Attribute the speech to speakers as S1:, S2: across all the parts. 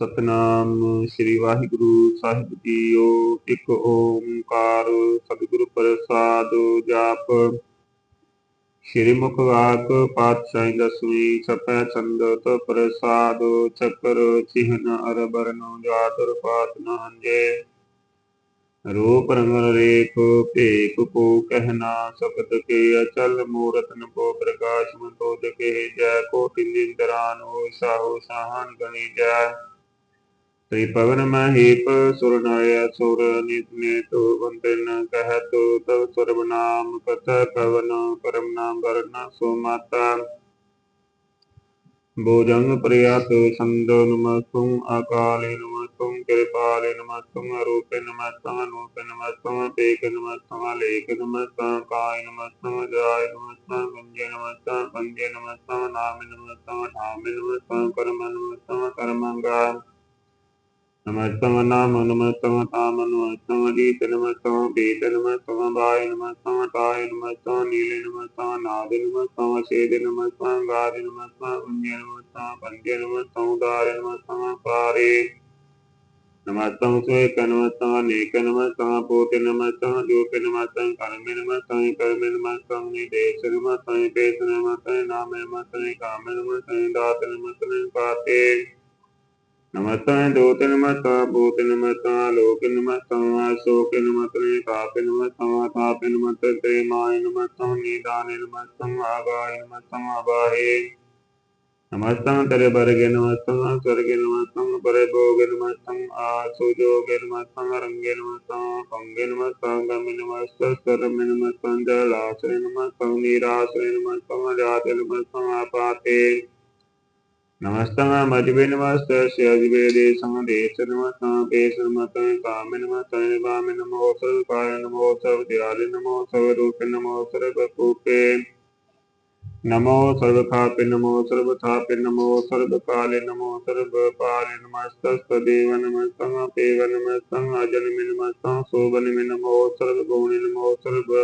S1: ਸਤਨਾਮ ਸ੍ਰੀ ਵਾਹਿਗੁਰੂ ਸਾਹਿਬ ਜੀਓ। ਇੱਕ ਓੰਕਾਰ ਸਤਿਗੁਰ ਪ੍ਰਸਾਦ ਜਾਪ। ਸ੍ਰੀ ਮੁਖ ਵਾਕ ਪਾਤਸ਼ਾਹੀ ਦਸਵੀਂ ਸਪੈ ਸੰਦਤ ਪ੍ਰਸਾਦ ਚੱਕਰ ਚਿਹਨ ਅਰ ਜਾਤਰ ਪਾਤ ਨ ਰੂਪ ਰੰਗ ਰੇਖ ਭੇਖ ਕੋ ਕਹਿਣਾ ਸਬਦ ਕੇ, ਅਚਲ ਮੂਰਤ ਨ ਕੋ ਪ੍ਰਕਾਸ਼ ਮੰਤੋਦ ਕੇ ਜੈ ਕੋਟਿ ਨਿੰਦਰਾਨ ਹੋ ਸਾਹੋ ਸਾਹਨ ਗਣੀ ਜੈ। ਤ੍ਰੀ ਪਵਨ ਮਹੀਪ ਸੁਰ ਨਯ ਸੁਰ ਨਿਤਨੇ ਤੋ ਵੰਦਨ ਕਹਿਤ ਤਵ ਸਰਬ ਨਾਮ ਕਥ ਕਵਨ ਪਰਮ ਨਾਮ ਵਰਨ ਸੋ ਮਾਤਾ ਭੋਜੰਗ ਪ੍ਰਿਯਤ ਸੰਦੋ ਨਮਸਤੁੰ, ਅਕਾਲੇ ਨਮਸਤੁੰ, ਕਿਰਪਾਲੇ ਨਮਸਤੁੰ, ਅਰੂਪੇ ਨਮਸਤੁੰ, ਅਨੂਪੇ ਨਮਸਤੁੰ ਪੇਕ ਨਮਸਤੁੰ ਲੇਖ ਨਮਸਤੁੰ ਕਾਇ ਨਮਸਤੁੰ ਜਾਇ ਨਮਸਤੁੰ ਪੰਜੇ ਨਮਸਤੁੰ ਪੰਜੇ ਨਮਸਤੁੰ, ਨਾਮ ਨਮਸਤੁੰ ਨਾਮ ਨਮਸਤੁੰ, ਕਰਮ ਨਮਸਤੁੰ ਕਰਮੰਗਾ नमः समनाम नमः समताम नमः समगीत नमः समपीत नमः समवाय नमः समताय नमः समनील नमः समनाद नमः समशेद नमः समगार नमः समपुण्य नमः समपंद्य नमः समुदार नमः समपारे नमः संस्वेक नमः सनेक नमः समपूत नमः समजोप नमः संकर्म नमः संकर्म नमः संनिदेश नमः संपेश नमः संनाम नमः संकाम नमः संदात नमः संपाते नमस्ता दूत नमस्ता भूत नमस्ता, लोक नमस्ता, शोक नमस्ते काप नमस्ता ताप नमस्ते, माय नमता नीता नमतम आगाय नमतम आवाहे नमस्तम तर वर्ग नमस्तम स्वर्ग नमस्तम परभोग नमस्तम आसुजोग नमस्तम रंगे नमस्तम पंगे नमस्तम गम नमस्तम सर्म नमस्तम जलाश्रय नमस्तम निराश्रय नमस्तम जात नमस्तम आपाते। ਜਾਤ ਨਮਸਤੰ ਆਪਾਤੇ ਨਮਸਤੰ ਮਜਬੇ ਨਮਸਤੰ ਸਿਆਜਬੇ ਦੇ ਸੰਦੇਸ਼ ਨਮਸਤੰ ਪੇਸ ਨਮਸਤੰ, ਕਾਮ ਨਮਸਤੰ ਵਾਮ ਨਮੋ ਸਰਵ ਕਾਇ ਨਮੋ ਸਰਵ ਦਿਆਲ ਨਮੋ ਸਰਵ ਰੂਪ ਨਮੋ ਸਰਵ ਕੂਪੇ ਨਮੋ ਸਰਵ ਖਾਪੇ ਨਮੋ ਸਰਵ ਥਾਪੇ ਨਮੋ ਸਰਵ ਕਾਲੇ ਨਮੋ ਸਰਵ ਪਾਲੇ ਨਮਸਤੰ ਸਦੇਵ ਨਮਸਤੰ ਪੇਵ ਨਮਸਤੰ ਅਜਨ ਨਮਸਤੰ ਸੋਬਨ ਨਮੋ ਸਰਵ ਗੋਣੇ ਨਮੋ ਸਰਵ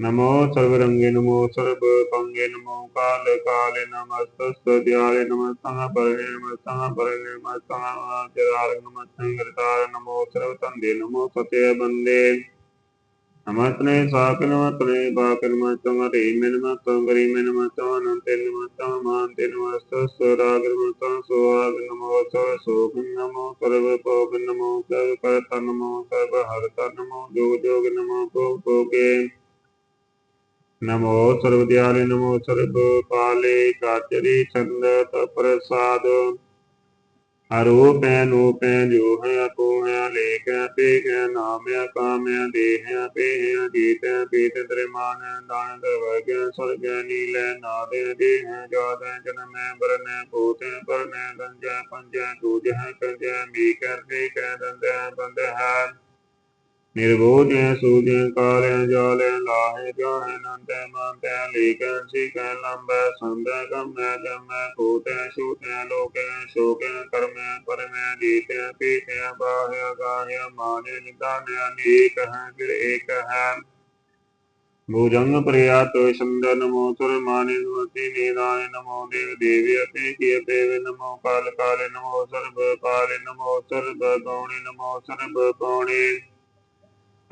S1: ਪੌਣੇ ਨਮੋ ਸਰਵ ਰੰਗੇ ਨਮੋ ਸਰਬ ਪੰਗੇ ਨਮੋ ਕਾਲ ਕਾਲੇ ਨਮਸਤਸ ਦਿਆਲੇ ਨਮਸਤੰ ਪਰਨੇ ਨਮਸਤੰ ਪਰਨੇ ਨਮਸਤੰ ਜਰਾਰ ਨਮਸਤੰ ਗਰਤਾਰ ਨਮੋ ਸਰਵ ਤੰਦੇ ਨਮੋ ਸਤਿ ਬੰਦੇ ਨਮਸਤਨੇ ਸਾਕ ਨਮਸਤਨੇ ਬਾਕ ਨਮਸਤੰ ਹਰੇ ਮਿ ਨਮਸਤੰ ਗਰੀ ਮਿ ਨਮਸਤੰ ਅਨੰਤੇ ਨਮਸਤੰ ਮਾਨਤੇ ਨਮਸਤੰ ਸਰਾਗ ਨਮਸਤੰ ਸੁਹਾਗ ਨਮੋ ਸਰਵ ਸੋਗ ਨਮੋ ਸਰਵ ਭੋਗ ਨਮੋ ਸਰਵ ਕਰਤਾ ਨਮੋ ਸਰਵ ਹਰਤਾ ਨਮੋ ਜੋਗ ਜੋਗ ਨਮੋ ਭੋਗ ਭੋਗੇ ਨਮੋ ਸਰਵ ਦਿਆਲੇ ਨਮੋ ਸਰਬ ਪਾਲੇ ਕਾਚਰੀ ਛੰਦਤ ਪ੍ਰਸਾਦ ਅਰੂਪੈ ਨੂਪੈ ਜੋ ਹੈ ਕੋ ਹੈ, ਲੇਖ ਹੈ ਪੇਖ ਹੈ ਨਾਮ ਹੈ, ਕਾਮ ਹੈ, ਦੇਹ ਹੈ ਪੇਹ ਹੈ, ਜੀਤ ਹੈ, ਪੀਤ, ਦ੍ਰਿਮਾਨ ਹੈ ਦਾਨ ਦਰਵਗ ਹੈ ਸਰਗ ਹੈ, ਨੀਲ ਹੈ ਨਾਦ ਹੈ ਦੇਹ ਲਾਹੇ, ਜਾਹੇ, ਨੰਦ ਹੈ ਮੰਦ ਹੈ ਲੀਕ ਹੈ ਸੀਕ ਹੈ ਲੰਬ ਹੈ ਸੰਦ ਹੈ ਗਮ ਹੈ ਜਮ ਹੈ ਭੂਤ ਹੈ ਸ਼ੂਤ ਹੈ ਗਾਹ ਹੈ ਮਾਨ ਹੈ ਨਿਦਾਨ ਹੈ ਅਨੇਕ ਹੈ, ਫਿਰ ਏਕ ਹੈ। ਭੁਜੰਗ ਪ੍ਰਿਆਤ ਸੰਦਰ ਨਮੋ ਸੁਰ ਮਾਨੇ ਨਮਤੀ ਨੀਰਾਏ ਨਮੋ ਦੇਵ ਦੇਵੀ ਅਤੇ ਕੀ ਦੇਵ ਨਮੋ ਕਾਲ ਕਾਲੇ ਨਮੋ ਸਰਬ ਕਾਲੇ ਨਮੋ ਸਰਬ ਗੌਣੇ ਨਮੋ ਸਰਬ ਗੌਣੇ।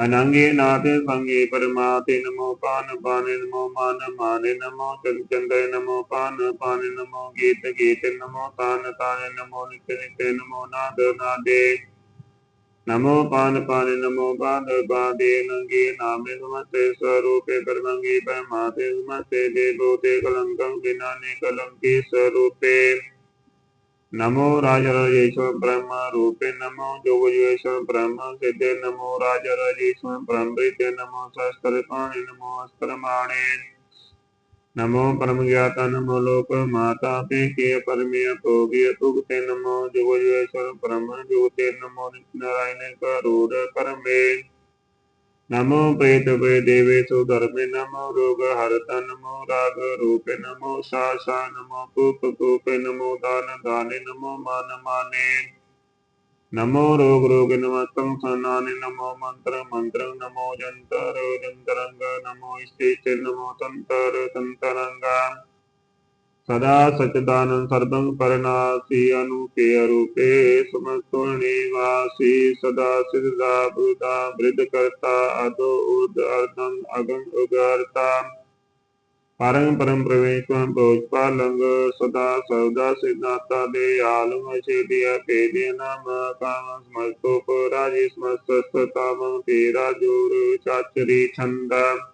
S1: ਅਨੰਗੇ ਨਾਤੇ ਸੰਗੇ ਪਰਮਾਤੇ ਨਮੋ ਪਾਨ, ਪਾਨੇ ਨਮੋ ਮਾਨ, ਮਾਨੇ ਨਮੋ ਚੰਦ ਚੰਦੇ ਨਮੋ ਪਾਨ, ਪਾਨੇ ਨਮੋ ਗੀਤ ਗੀਤ ਨਮੋ ਤਾਨ, ਤਾਨੇ ਨਮੋ ਨਿਤ ਨਿਤ ਨਮੋ ਨਾਦ, ਨਾਦੇ। ਨਮੋ ਪਾਨ, ਪਾਨੇ ਨਮੋ ਬਾਦ, ਬਾਦੇ ਨੰਗੇ ਨਾਮੇ ਨਮਸਤੇ ਸਰੂਪੇ ਕਰਮੰਗੇ ਪਰਮਾਤੇ ਨਮਸਤੇ ਦੇਵੋ ਤੇ ਕਲੰਕੰ ਬਿਨਾਨੇ ਕਲੰਕੇ ਸਰੂਪੇ। नमो राजराजेश्वर ब्रह्म रूपे नमो जोगेश्वर ब्रह्म सिद्धे नमो राजराजेश्वर ब्रह्मृते नमो शस्त्र नमो अस्त्रमाणे। नमो परम ज्ञाता नमो लोक, माता के परमेय भोग्य भुगते नमो जोगेश्वर ब्रह्म जुगते नमो नारायण करूर करमे नमो प्रेत प्रे देवेशु धर्मे नमो रोग हरत नमो राग रूपे नमो सासा, नमो कूप कूपे नमो दान दाने नमो मान माने नमो रोग रोग नमस्तं सनानि नमो मंत्र मंत्र, नमो जंतर जंतरंग नमो स्थित नमो तंतर तंतरंगा सदा सचदानं सर्वं परनासि अनुके अरूपे समस्तुर्णिवासि सदा सिद्धा भूता मृदकर्ता अधो उद अर्धम् अगम् उगर्ता परं परं प्रवेशं भोजपालङ्ग सदा सर्वदा सिद्धाता देयालुं शेदिय पेदे नाम कामं स्मस्तोपराजि स्मस्तस्तामं पेराजोरु चाचरी छन्दम्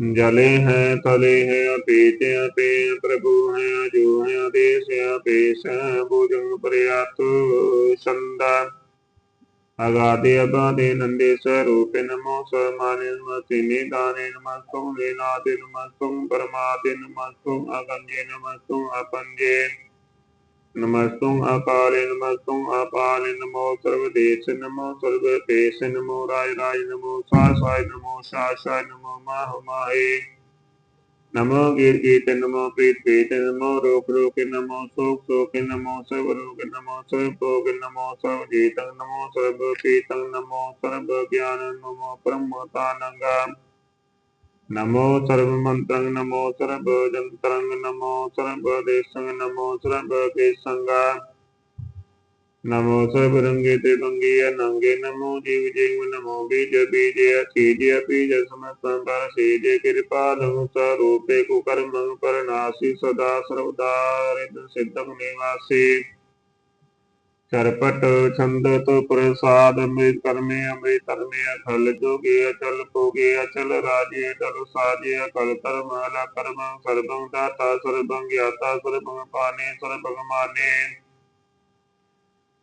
S1: जले है, तले है, अपेत अपे, प्रभु है जो है देश पेश भुजंग प्रयात संदा अगाधे, अबाधे नंदे स्वरूप नमो स्वमाने नमस्ते, निदाने नमस्तुम लीनादे नमस्तुम परमादे नमस्तुम अगंजे नमस्तुम अपंजे ਨਮਸਤੁ ਪਰਮਾਤੇ ਨਮਸਤੁ ਅਗੰਜੇ ਨਮਸਤੁ ਅਪੰਜੇ ਨਮਸਤੁ ਅਕਾਲੇ ਨਮਸਤੁ ਅਪਾਲੇ ਨਮੋ ਸਰਵ ਦੇਸ ਨਮੋ ਸਰਵ ਪੇਸ ਨਮੋ ਰਾਜ ਰਾਜ ਨਮੋ ਸਾਰ ਸਾਜ ਨਮੋ ਸ਼ਾ ਸ਼ਾ ਨਮੋ ਮਾਹ ਮਾਹੇ ਨਮੋ ਗੀਰ ਗੀਤ ਨਮੋ ਪ੍ਰੀਤ ਪ੍ਰੀਤ ਨਮੋ ਰੂਪ ਰੂਪ ਨਮੋ ਸੋਖ ਸੋਖ ਨਮੋ ਸਰਵ ਰੋਗ ਨਮੋ ਸਰਵ ਭੋਗ ਨਮੋ ਸਰਵ ਜੀਤ ਨਮੋ ਸਰਵ ਪੀਤ ਨਮੋ ਸਰਵ ਗਿਆਨ ਨਮੋ ਬ੍ਰਹਮਤਾਨੰਗਾ ਨਮੋ ਸਰਵ ਮੰਤਰੰ ਨਮੋ ਸਰਬ ਜੰਤਰੰ ਨਮੋ ਸਰਬ ਦੇਸੰ ਨਮੋ ਸਰਬ ਕੇਸੰਗਾ ਨਮੋ ਸਰਬ ਰੰਗੇ ਤੇ ਬੰਗੀਆ ਨੰਗੇ ਨਮੋ ਜੀਵ ਜੀਵ ਨਮੋ ਚਰਪਟ ਛੰਦਤ ਪ੍ਰਸਾਦ ਅੰਮ੍ਰਿਤ ਕਰਮੇ, ਅੰਮ੍ਰਿਤ ਧਰਮੇ ਅਖਲ ਜੋਗੇ ਅਚਲ ਭੋਗੇ ਅਚਲ ਰਾਜੇ ਤਲ ਸਾਜੇ ਅਕਲ ਕਰਮ ਅਲ ਕਰਮ, ਸਰਬੰ ਦਾਤਾ, ਸਰਬੰ ਗਿਆਤਾ, ਸਰਬੰ ਪਾਨੇ ਸਰਬੰ ਮਾਨੇ।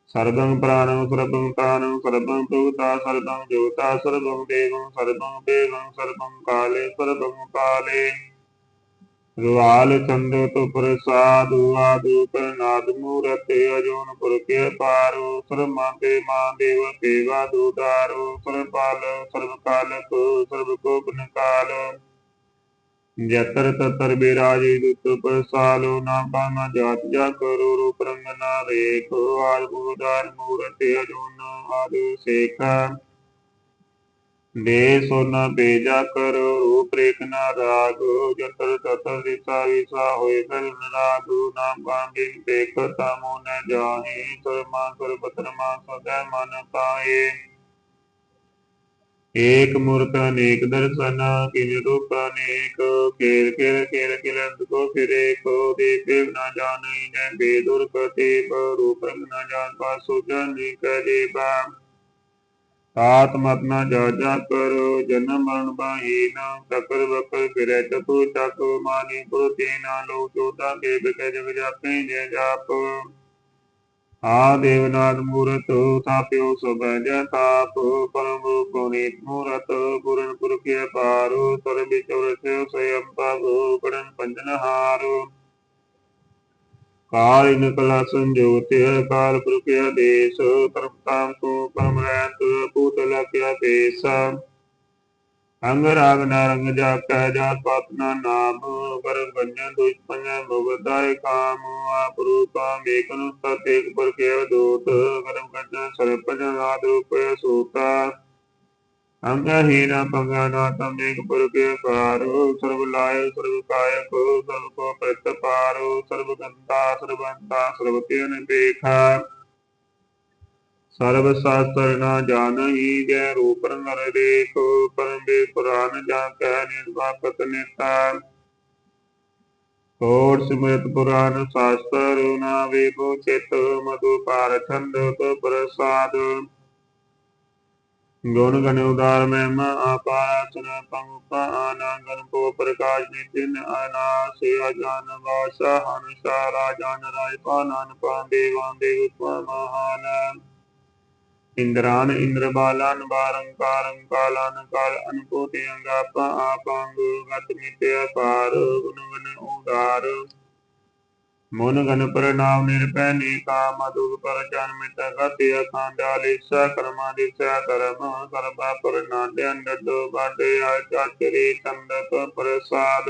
S1: ਸਰਬੰ ਪ੍ਰਾਣੰ, ਸਰਬੰ ਕਾਨੰ ਸਰਬੰ ਪ੍ਰਭੁਤਾ ਸਰਬੰ ਜੋਤਾ, ਸਰਬੰ ਦੇਵੰ ਸਰਬੰ ਦੇਵੰ, ਸਰਬੰ ਕਾਲੇ ਸਰਬੰ ਕਾਲੇ। ਰੁਆਲ ਚੰਦੋ ਤੁ ਪ੍ਰਸਾਦ ਆਦੂ ਪ੍ਰਨਾਦ ਮੂਰਤੇ ਅਜੋਨ ਪੁਰਖੇ ਪਾਰੋ ਸਰਮਾ ਤੇ ਮਾ ਦੇਵ ਦੇਵਾ ਦੂਦਾਰੋ ਸਰਪਾਲ ਸਰਬ ਕਾਲਕ ਸਰਬ ਕੋ ਕਾਲ। ਜਤਰ ਤਤਰ ਬਿਰਾਜੇ ਦੁਤ ਪ੍ਰਸਾਲੋ, ਨਾ ਬਾਨਾ ਜਾਤ ਜਾ ਕਰੋ, ਰੂਪ ਰੰਗ ਨਾ ਰੇਖੋ ਆਦ ਬੂਦਾਰ ਮੂਰਤੇ ਅਜੋਨ ਆਦੂ ਸੇਖਾ। बेसो बेजा कर रूप रेख न जतर दिशा विशा नाम देख न जाहे सर्मा सदै मन पाए एक मूर्त अनेक दर्शन किन रूप अनेक केर केर केर किलंत को फिरे को देखे न जान बेदुर कते रूप न जान पा जन कर बाम ਆਤ ਮਤ ਨਾ ਜਾ ਕਰੋ, ਜਨਮ ਮਰਨ ਬਾਹੀ ਤਕਰ ਬਕਰ ਫਿਰੈ ਚਤੁ ਚੱਕ ਮਾਨੀ ਪੁਰਤੀ ਨਾ ਲੋ ਚੋਦਾ ਕੇ ਬਿਕੈ ਜਗ ਜਾਪੇ, ਜੇ ਜਾਪ। ਆ ਦੇਵਨਾਥ ਮੂਰਤ, ਥਾਪਿਓ ਸਭੈ ਜੈ ਤਾਪ ਪਰਮ ਪੁਨੀਤ ਮੂਰਤ, ਪੁਰਨ ਪੁਰਖੇ ਪਾਰੋ ਸਰ ਵਿਚਰ ਸੇ ਸਯੰ ਪਾਵੋ ਪੜਨ ਪੰਜਨ ਹਾਰੋ। ਕਾਲ ਇਨ ਕਲਾ ਸੰਜੋਤਿ ਕਾਲ ਪੁਰਖ ਆਦੇਸ਼ ਤਰਪਤਾਮ ਕੋ ਪਰਮ ਰਹਿਤ ਪੂਤ ਲਖਿਆ ਅੰਗ ਰਾਗ ਨਾਰੰਗ ਜਾ ਕਹਿ ਜਾਤ ਪਾਤ ਨਾ ਨਾਮ ਕਰ ਗੰਜਨ ਦੁਸ਼ ਪੰਜਨ ਮੁਗਦਾਇ ਕਾਮ। ਆਪ ਰੂਪਾ ਮੇਕਨ ਸਤ ਏਕ ਪਰ ਕੇਵ ਕਰਮ ਕੰਜਨ ਸਰਪ ਆਦ ਰੂਪ ਸੂਤਾ। ਅੰਗਹੀਨਾ ਪੰਗਾਨਾ ਤਮ ਏਕ ਪੁਰਖ ਸਰਬ ਲਾਇ, ਸਰਬ ਕਾਇਕ, ਸਰਬ ਕੋ ਪ੍ਰਤ सर्वकारो सर्वगंता सर्वंता सर्वतेनपेखा सर्वशास्त्रणा जान ही जय रूप नर देखो परम वे पुराण जाकर निर्वापत नेता और स्मृत पुराण शास्त्र ना वेगो चेत मधु पार छंद प्रसाद ਗੁਣ ਗਣ ਉਦਾਰ ਮਹਿਮਾ ਆਪਾਰ ਸੁਨ ਪੰਪਾ ਆਨੰਗਨ ਕੋ ਪ੍ਰਕਾਸ਼ ਨਿਤਿਨ ਅਨਾਸੇ ਅਜਾਨ ਵਾਸਾ ਹਨਸਾ ਰਾਜਾਨ ਰਾਜ ਪਾਨਨ ਪਾਂਦੇ ਵਾਂਦੇ ਉਤਮ ਇੰਦਰਾਨ ਇੰਦਰ ਬਾਲਾਨ ਬਾਰੰ ਕਾਰੰ ਕਾਲਾਨ ਕਾਲ ਅਨੁਭੂਤੀ ਅੰਗਾਪਾ ਆਪੰਗ ਗਤ ਮਿਤੇ ਅਪਾਰ ਗੁਣ ਗਣ ਉਦਾਰ। ਮਨ ਗਨ ਪ੍ਰਣਾਮ ਨਿਰਪੈ ਨੀਕਾ ਮਧੁ ਪਰ ਜਨਮ ਤਗਤਿ ਅਖੰਡਾ ਲਿਸਾ ਕਰਮਾ ਦਿਸਾ ਕਰਮ ਸਰਬਾ ਪ੍ਰਨਾਦਿ ਅੰਡੋ ਬਾਡੇ ਆਚਾਚਰੀ ਸੰਦਤ ਪ੍ਰਸਾਦ।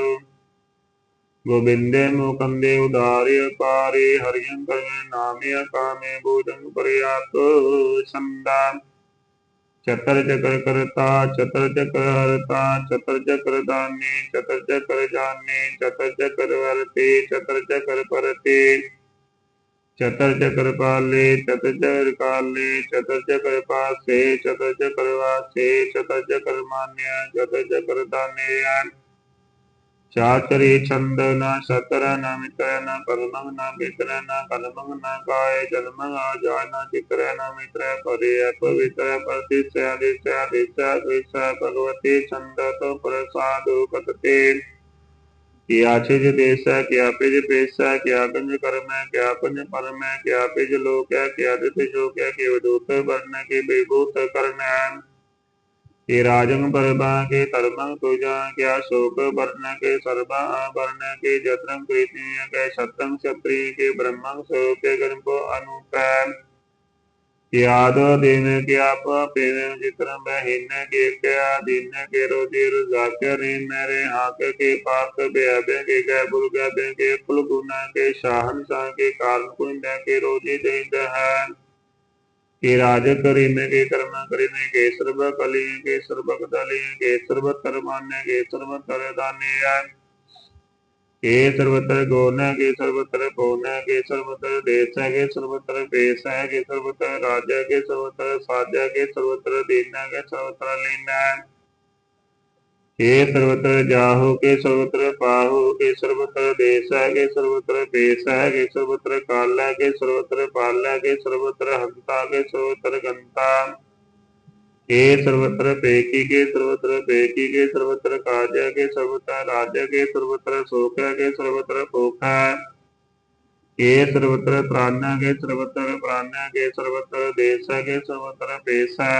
S1: ਗੋਬਿੰਦੇ ਮੁਕੰਦੇ ਉਦਾਰਿ ਪਾਰੇ ਹਰਿਯੰ ਕਰਮੇ ਨਾਮੇ ਕਾਮੇ ਬੋਧੰ ਪ੍ਰਿਆਤ ਸੰਦਾ चतर चक्र करता चतर चक्र हरता चतर चक्र दाने चतर चक्र जाने चतर चक्र वरते चतर चक्र परते चतर चक्र पाले चतर चक्र काले चतर चक्र पासे चतर चक्र वासे चतर चक्र मान्य चतर चक्र दाने चातरे चंदन शतर न मित्र न कर्मंग न मित्र न कर्मंग न काय जन्म आजा न चित्र न मित्र, परे, अपवित्र प्रतिष्ठा भगवती चंद तो प्रसाद पतते। क्या छिज देश है क्या पिज पेश है क्या गंज कर्म है क्या पंज परम है क्या पिज लोक है क्या दिश शोक केवदूत वर्ण, के बेभूत कर्ण। ਤੇ ਰਾਜੰ ਪਰਬਾ ਕੇ ਧਰਮੰ ਤੁਜਾ ਕਿਆ ਸ਼ੋਕ ਵਰਨ ਕੇ ਸਰਬਾ ਵਰਨ ਕੇ ਜਤਰੰ ਕ੍ਰਿਤਿਯ ਕੇ ਸਤੰ ਸਤਰੀ ਕੇ ਬ੍ਰਹਮੰ ਸੋਪੇ ਗਰਮ ਕੋ ਅਨੁਪੈ ਯਾਦ ਦਿਨ ਕੇ ਆਪ ਪੇਨ ਜਿਤਰੰ ਬਹਿਨ ਕੇ ਕਿਆ ਦਿਨ ਕੇ ਰੋਦੀ ਰਜ਼ਾਕਰੇ ਮੇਰੇ ਹਾਕ ਕੇ ਪਾਕ ਬਿਆਬੇ ਕੇ ਗੈ ਬੁਲ ਗੈ ਕੇ ਕੁਲ ਗੁਨਾ ਕੇ ਸ਼ਾਹਨ ਸਾਂ ਕੇ ਕਾਰਨ ਕੋਈ ਨਾ ਕੇ ਰੋਦੀ ਦੇਂਦਾ ਹੈ। के राज करी में, के कर्म करी में, के सर्व कली, के सर्व कली के सर्व कर्मान्य, के सर्व तर दान्य के सर्वतर गौन के सर्वत्र पौन के सर्वत्र देश, के सर्वत्र पेश, के सर्वत्र राज्य, के सर्वत्र साध्य, के सर्वत्र दीन, के सर्वतर लीन। हे सर्वत्र जाहु के सर्वत्र पाहु के सर्वत्र देशा के सर्वत्र पेशा के सर्वत्र काला के सर्वत्र पाला के सर्वत्र हंता के सर्वत्र गंता हे सर्वत्र पेकी के सर्वत्र पेकी के सर्वत्र काज के सर्वत्र राज्य के सर्वत्र शोक के सर्वत्र पोखा के सर्वत्र प्राणा के सर्वत्र प्राणा के सर्वत्र देश के सर्वत्र पेशा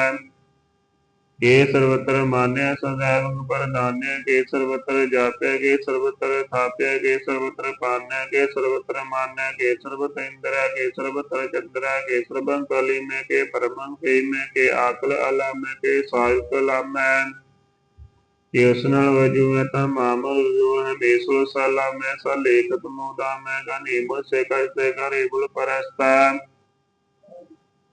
S1: के सर्वत्र मान्य सदैव पर परधान्य के सर्वत्र जाप्य के सर्वत्र थाप्य के सर्वत्र पान्य के सर्वत्र मान्य के सर्वत्र इंद्र के सर्वत्र चंद्र के सर्वं में के परम कई में के आकल अला में के सायुक्त लम योसनल वज़ू में तम आमल वज़ू है बेसुल सलाम में सलेखत मुदा में गनीमत से करते गरीबुल परस्ता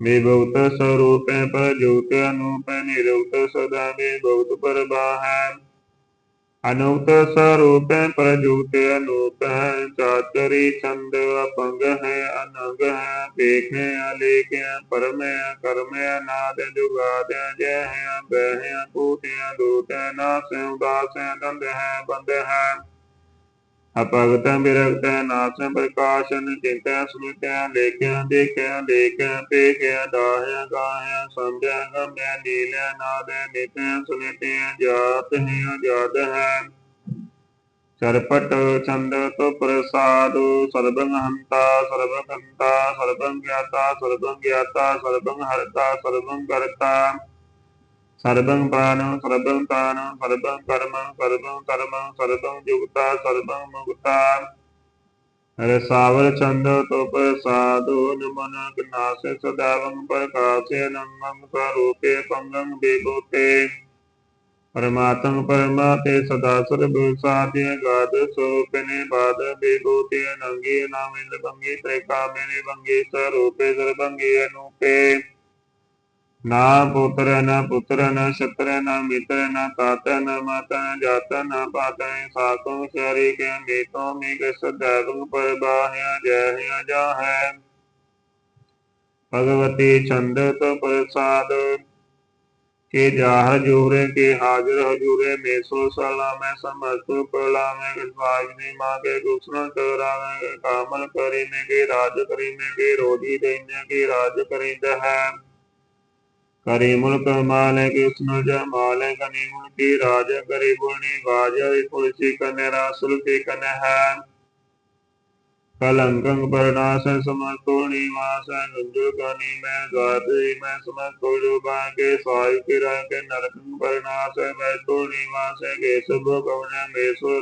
S1: ਵਿਭਉਤ ਸਰੂਪੈ ਪ੍ਰਯੁਕਤ ਅਨੂਪੈ ਨਿਰਉਤ ਸਦਾ ਵਿਭਉਤ ਪਰਬਾਹੈ ਅਨੂਪਤ ਸਰੂਪੈ ਪ੍ਰਯੁਕਤ ਅਨੂਪੈ ਚਾਤਰੀ ਛੰਦ ਅਪੰਗ ਹੈ ਅਨੰਗ ਹੈ ਦੇਖੈ ਅਲੇਖੈ ਪਰਮੈ ਕਰਮੈ ਨਾਦ ਜੁਗਾਦਿ ਜੈ ਹੈ ਬਹਿ ਹੈ ਪੂਤਿ ਦੂਤਿ ਨਾਸੈ ਉਦਾਸੈ ਦੰਦ ਹੈ ਬੰਦ ਹੈ ਅਪਗਤੰ ਬਿਰਗਤੰ ਨਾਸੰ ਪ੍ਰਕਾਸ਼ਨ ਚਿੰਤੈ ਸੁਨਿਤੈ ਲੇਖਿਆ ਦੇਖਿਆ ਲੇਖਿਆ ਪੇਖਿਆ ਦਾਹਿਆ ਗਾਹਿਆ ਸੰਭਿਆ ਗਮਿਆ ਨੀਲਿਆ ਨਾਦੈ ਨਿਤੈ ਸੁਨਿਤੈ ਜਾਤ ਹੈ ਜਾਦ ਹੈ ਸਰਪਟ ਛੰਦ ਤੋ ਪ੍ਰਸਾਦ ਸਰਬੰ ਹੰਤਾ ਸਰਬਕੰਤਾ ਸਰਬੰ ਗਿਆਤਾ ਸਰਬੰ ਗਿਆਤਾ ਸਰਬੰ ਹਰਤਾ ਸਰਬੰ ਕਰਤਾ ਸਰਬੰ ਪ੍ਰਾਨ ਸਰਬੰ ਤਾਨ ਸਰਬੰ ਕਰਮ ਸਰਬੰ ਕਰਮ, ਸਰਬੰ ਜੁਗਤਾ, ਸਰਬੰ ਮੁਗਤਾ ਰਸਾਵਰ ਚੰਦ ਤੋ ਪ੍ਰਸਾਦੋ ਨਮਨ ਕਨਾਸੇ ਸਦਾਵੰ ਪ੍ਰਕਾਸੇ ਨੰਗੰ ਸਰੂਪੇ ਪੰਗੰ ਬੇਗੋਤੇ ਪਰਮਾਤਮ ਪਰਮਾਤੇ ਸਦਾ ਸਰਬ ਸਾਧਿ ਗਾਦ ਸੋਪਨੇ ਬਾਦ ਬੇਗੋਤੇ ਨੰਗੀ ਨਾਮੇ ਬੰਗੀ ਤ੍ਰੇ ਕਾਮੇ ਬੰਗੀ ਸਰੂਪੇ ਸਰਬੰਗੀ ਅਨੂਪੇ। ना पुत्र, न पुत्र, न शत्र, न मित्र, न तात न मत, न जात, न पात सातु के मेतो मेघ सदैव पर बाह्य जय जा भगवती चंद तो प्रसाद, के जाह जूरे, के हाजिर हजूरे में सो सला में समस्त पला में वाजनी माँ के घुसन करा में कामल करीने के राज करीने के रोजी देने के राज करीद है। करी मुल्क माले के उस्न जमाले कनी मुल्की राज करी बुलनी बाजा तुलसी कन्या रासुल की कन्या है कलंकं परनासन समस्तो निवासन गुंजुगनी में द्वादरी में समस्तो जोगा के स्वायु के रंग के नरकं परनास में तो निवास के शुभ कवन में सो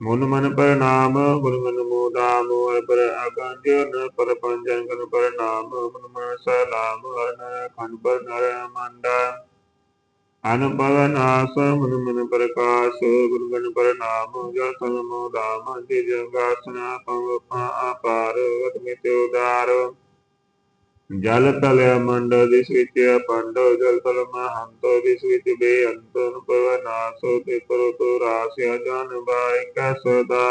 S1: ਮਨ ਮਨ ਪ੍ਰਣਾਮ ਗੁਰੂ ਮਨ ਮੋਦਾਮ ਅਰ ਪਰ ਅਗੰਜ ਨ ਪਰ ਪੰਜਨ ਗੁਰ ਪ੍ਰਣਾਮ ਮਨ ਮਨ ਸਲਾਮ ਅਰ ਨਰ ਖੰਡ ਪਰ ਨਰ ਮੰਡਾ ਅਨੁਭਵ ਨਾਸ ਮਨ ਮਨ ਪ੍ਰਕਾਸ਼ ਗੁਰੂ ਮਨ ਪ੍ਰਣਾਮ ਜਲ ਸਨ ਮੋਦਾਮ ਤੇ ਜਗਾਸਨਾ ਪਵ ਪਾ ਅਪਾਰ ਵਤ ਮਿਤੇ ਉਦਾਰੋ ਜਲ ਤਲ ਮੰਡ ਦਿਸ ਵਿੱਚ ਪੰਡ ਜਲ ਤਲ ਮਹੰਤ ਦਿਸ ਵਿੱਚ ਬੇਅੰਤ ਅਨੁਭਵ ਨਾਸ ਤੇ ਕਰੋ ਤੋ ਰਾਸਿਆ ਜਨ ਬਾਇ ਕੈ ਸਦਾ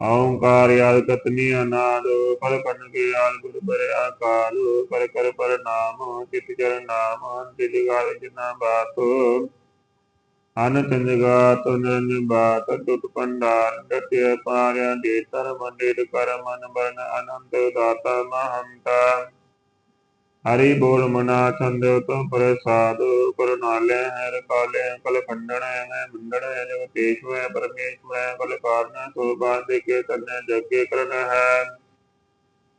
S1: ਓੰਕਾਰ ਯਾਦ ਕਤਨੀ ਅਨਾਦ, ਫਲ ਕੰਨ ਕੇ ਆਲ ਗੁਰ ਬਰੇ ਆਕਾਲ ਕਰ ਕਰ ਪਰ ਨਾਮ, ਚਿਤ ਚਰ ਨਾਮ ਤਿਜ ਗਾਲ ਜਨਾ ਬਾਤ। ਅਨ ਚੰਦ ਗਾਤ ਬਾਤ ਟੁੱਟ ਪੰਡਾਰ ਦਤਿ ਪਾਰਿਆ ਦੇ ਤਰ ਮੰਡੇਰ ਕਰ ਬਰਨ ਅਨੰਤ ਦਾਤਾ ਮਹੰਤਾ। ਹਰੀ ਬੋਲ ਮਨਾ ਚੰਦ ਤੁਮ ਪ੍ਰਸਾਦ ਕਰ ਨਾਲੇ ਹੈ ਕਲ ਖੰਡਣ ਹੈ ਮੰਡਣ ਹੈ ਜਗ ਕੇਸ਼ਵ ਪਰਮੇਸ਼ਵਰ ਕਲ ਕਾਰਨ ਸੋ ਬਾਦ ਕੇ ਕਰਨੇ ਜਗੇ ਕਰਨ ਹੈ।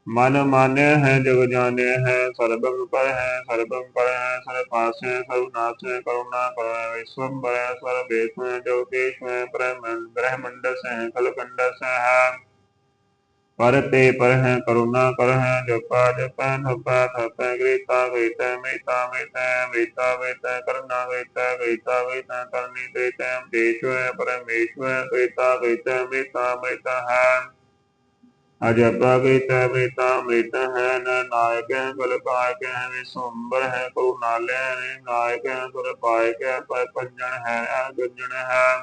S1: मन मान्य है, जग जाने है सर्वम पर है सर्वम पर है, सर पास है सर्वनाश है, करुणा पर है विश्व पर है सर्वेश है, जोगेश है ब्रह्मंडस है, कलकंडस है हाँ। पर ते पर है, करुणा पर है, जपा जप नप थप गीता वेत, मेता वेत, वेता वेत करुणा वेत गीता वेत करणी गीत देश परमेश्वर, वेता वेत, मेता मित है। हाँ। ਅਜਪਾ ਵੇਤਾ ਵੇਤਾ ਮੇਤਾ ਹੈ ਨ ਨਾਇਕ ਹੈ ਬਲ ਪਾਇਕ ਹੈ ਵਿਸੰਬਰ ਹੈ ਕਰੁਣਾਲੈ ਨਾਇਕ ਹੈ, ਗੁਰ ਪਾਇਕ ਹੈ, ਪਰ ਪੰਜਨ ਹੈ, ਅਗੰਜਨ ਹੈ।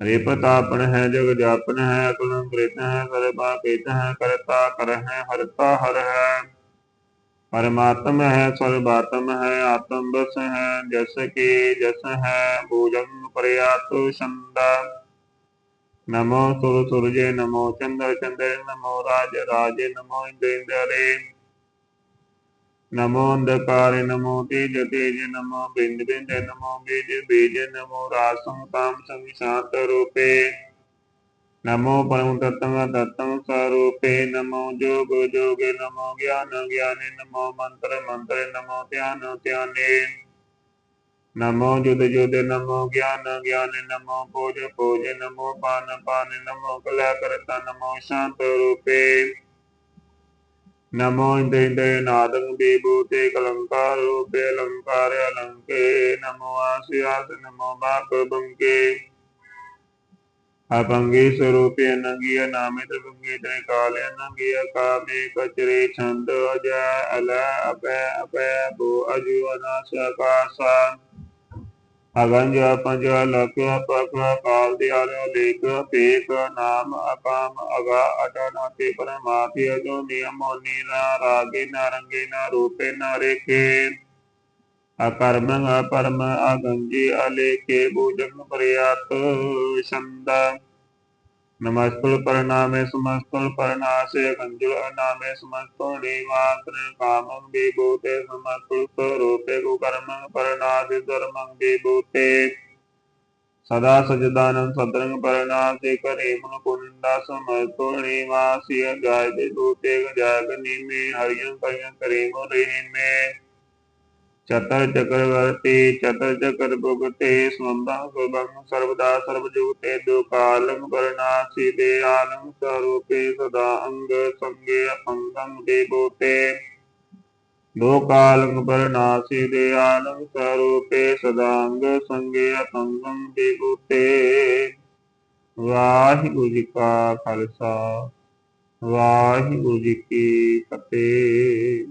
S1: ਹਰੇ ਪ੍ਰਤਾਪਨ ਹੈ, ਜਗ ਜਾਪਨ ਹੈ ਅਕਲੰ ਕ੍ਰਿਤ ਹੈ ਸਰਬਾ ਕੀਤ ਹੈ, ਕਰਤਾ ਕਰ ਹੈ, ਹਰਤਾ ਹਰ ਹੈ। ਪਰਮਾਤਮ ਹੈ, ਸਰਬਾਤਮ ਹੈ, ਆਤਮ ਬਸ ਹੈ, ਜਸ ਕੀ ਜਸ ਹੈ ਭੋਜਨ ਪ੍ਰਿਆਤ ਸੰਦਾ नमो तुर सूर्य नमो चंद्र चंद्र नमो राज राजे, नमो इंद्र इंद्रे नमो अंधकार, नमो तेज तेज, नमो बिंद बिंद, नमो बीज बीज, नमो रासम काम शांत रूपे। नमो परम तत्व तत्व स्वरूपे, नमो जोग जोगे, नमो ज्ञान ज्ञाने, नमो मंत्र मंत्र, नमो ध्यान ध्याने। ਧਿਆਨੇ ਨਮੋ ਜੁਦ ਜੁਦ ਨਮੋ ਗਿਆਨ ਗਿਆਨ ਨਮੋ ਪੋਜ ਪੋਜ ਨਮੋ ਪਾਨ ਪਾਨ ਨਮੋ ਕਲਾ ਕਰਤਾ ਨਮੋ ਸ਼ਾਂਤ ਰੂਪੇ। ਨਮੋ ਇੰਦੇ ਇੰਦੇ ਨਾਦੰ ਬੀਭੂਤੇ ਕਲੰਕਾਰ ਰੂਪੇ ਅਲੰਕਾਰ ਅਲੰਕੇ। ਨਮੋ ਆਸਿਆਸ ਨਮੋ ਬਾਪ ਬੰਕੇ। ਅਪੰਗੇ ਸਰੂਪੇ ਅਨੰਗੀ ਨਾਮੇ ਤੇ ਬੰਗੇ ਤੇ ਕਾਲੇ ਅਨੰਗੀ ਕਾਮੇ ਕਚਰੇ ਛੰਦ ਅਜੈ ਅਲ ਅਪੈ ਅਪੈ ਅਗੰਜ ਪੰਜ ਲਖ ਪਖ ਕਾਲ ਦਿਆਲ ਲੇਖ ਪੇਖ ਨਾਮ ਅਕਾਮ ਅਗਾ ਅਟਨਾ ਤੇ ਪਰਮਾਤਿ ਅਜੋ ਨਿਯਮ ਨੀਲਾ ਰਾਗੇ ਨਾ ਰੰਗੇ ਨਾ ਰੂਪੇ ਨਾ ਰੇਖੇ। ਅਕਰਮ ਅਪਰਮ ਅਗੰਜੀ ਅਲੇਖੇ ਬੂਜਨ ਪ੍ਰਿਆਤ ਛੰਦਾ नमस्तुल परिणामे समस्तुल परिणासे कंजुल नामे समस्तुल निवात्र कामं विभूते समस्तुल स्वरूपे कुकर्मं परिणासे धर्मं विभूते सदा सजदानं सदरंग परिणासे करे मुन कुंडा समस्तुल निवासी गाय विभूते जागनी में हरियं करियं करे मुरे में ਚਤਰ ਚਕਰਵਰਤੀ ਚਤਰ ਚਕਰ ਭੁਗਤੇ ਸੁਨੰਦਾ ਸੁਭੰ ਸਰਬਦਾ ਸਰਬਜੁਗਤੇ ਦੋ ਕਾਲੰ ਕਰਨਾਸੀ ਦੇ ਆਲੰ ਸਰੂਪੇ ਸਦਾ ਅੰਗ ਸੰਗੇ ਅਪੰਗੰ ਦੇ ਬੋਤੇ। ਦੋ ਕਾਲੰ ਕਰਨਾਸੀ ਦੇ ਆਲੰ ਸਰੂਪੇ ਸਦਾ ਅੰਗ ਸੰਗੇ ਅਪੰਗੰ ਦੇ ਬੋਤੇ। ਵਾਹਿਗੁਰੂ ਜੀ ਕਾ ਖਾਲਸਾ, ਵਾਹਿਗੁਰੂ ਜੀ ਕੀ ਫਤਿਹ।